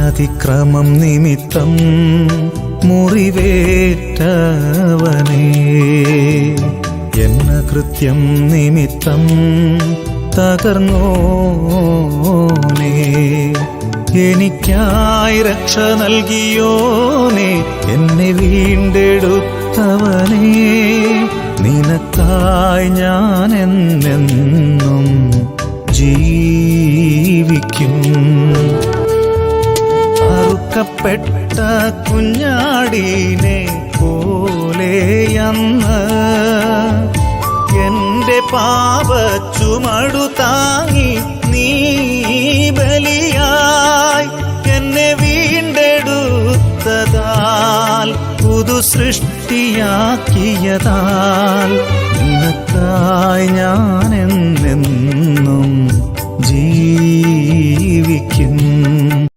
ഞാനതിക്രമം നിമിത്തം മുറിവേറ്റവനേ. എന്ന കൃത്യം നിമിത്തം തകർന്നോനേ. എനിക്കായി രക്ഷ നൽകിയോനെ. എന്നെ വീണ്ടെടുത്തവനേ. നിനക്കായി ഞാൻ എന്നെന്നും ജീവിക്കും. തകർക്കപ്പെട്ട കുഞ്ഞാടീനെ പോലെ അന്ന് എന്റെ പാപ താങ്ങി നീ ബലിയായി എന്നെ വീണ്ടെടുത്തതാൽ പുതു സൃഷ്ടിയാക്കിയതാൽ നിനക്കായി ഞാൻ എന്നെന്നും ജീവിക്കുന്നു